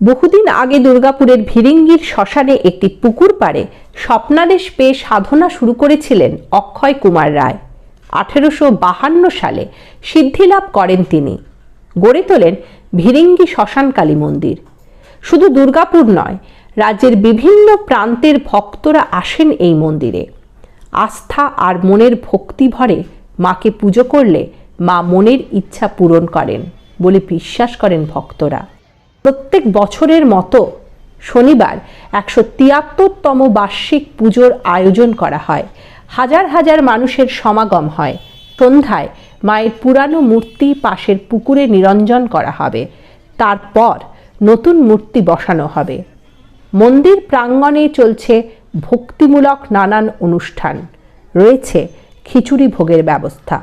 বহুদিন আগে দুর্গাপুরের ভিরিঙ্গির শ্মশানে একটি পুকুর পাড়ে স্বপ্নাদেশ পেয়ে সাধনা শুরু করেছিলেন অক্ষয় কুমার রায়। আঠেরোশো বাহান্ন সালে সিদ্ধিলাভ করেন তিনি। গড়ে তোলেন ভিরিঙ্গি শ্মশানকালী মন্দির। শুধু দুর্গাপুর নয়, রাজ্যের বিভিন্ন প্রান্তের ভক্তরা আসেন এই মন্দিরে। আস্থা আর মনের ভক্তি ভরে মাকে পুজো করলে মা মনের ইচ্ছা পূরণ করেন বলে বিশ্বাস করেন ভক্তরা। প্রত্যেক বছরের মতো শনিবার একশো তিয়াত্তরতম বার্ষিক পুজোর আয়োজন করা হয়। হাজার হাজার মানুষের সমাগম হয়। সন্ধ্যায় মায়ের পুরানো মূর্তি পাশের পুকুরে নিরঞ্জন করা হবে। তারপর নতুন মূর্তি বসানো হবে। মন্দির প্রাঙ্গণে চলছে ভক্তিমূলক নানান অনুষ্ঠান। রয়েছে খিচুড়ি ভোগের ব্যবস্থা।